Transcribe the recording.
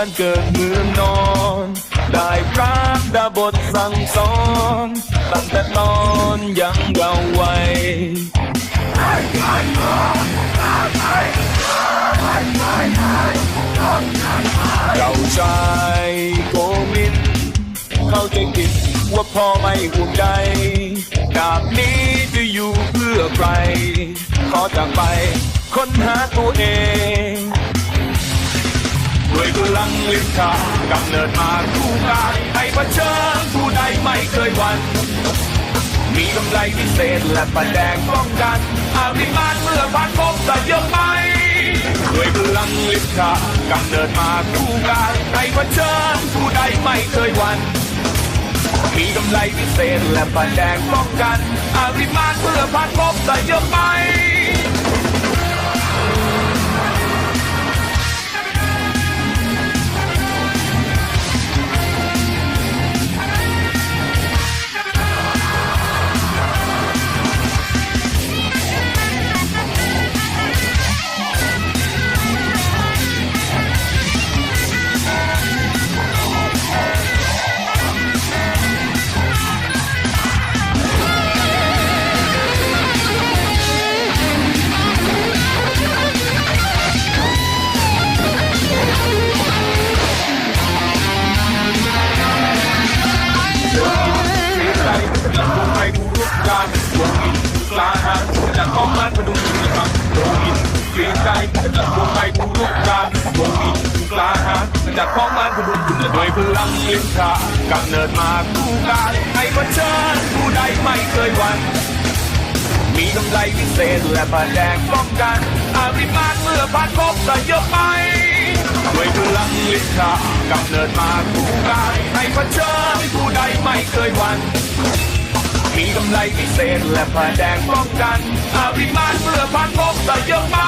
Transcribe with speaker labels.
Speaker 1: บ้านเกิดเมืองนอน ได้พระดาบทสั่งสอนตั้งแต่ตอนยังเยาว์วัยเราชายโกมิน เข้าใจผิดว่าพ่อไม่ห่วงใยดาบนี้จะอยู่เพื่อใคร ขอจากไปค้นหาตัวเอง ลังลิขากำเนิดมาคู่กายให้เผชิญผู้ใดไม่เคยหวั่นมีกำไรพิเศษและประแดงป้องกันอาริมานเมื่อผ่านพบแต่เยอะไปด้วยพลังลิขากำเนิดมาคู่กายให้เผชิญผู้ใดไม่เคยหวั่นมีกำไรพิเศษและประแดงป้องกันอาริมานเมื่อผ่านพบแต่เยอะไป จะลงไปทุกการดวงอินกลาหารจะของมันพดุงมีครับดวงอินเกรียงใจจะลงไปทุกการดวงอินกลาหารจะของมันพดุงด้วยพลังลิ้นขากำเนิดมาคู่กายให้เชิญผู้ใดไม่เคยหวั่นมีกำไรพิเศษและผ่าแดงป้องกันอาริมานเมื่อผ่านพบแต่เยอะไปด้วยพลังลิขากำเนิดมาคู่กายให้เผชิญผู้ใดไม่เคยหวั่น มีกำไรพิเศษและผ้าแดงป้องกันอาริมาเมื่อพันพบแต่เยอะมาก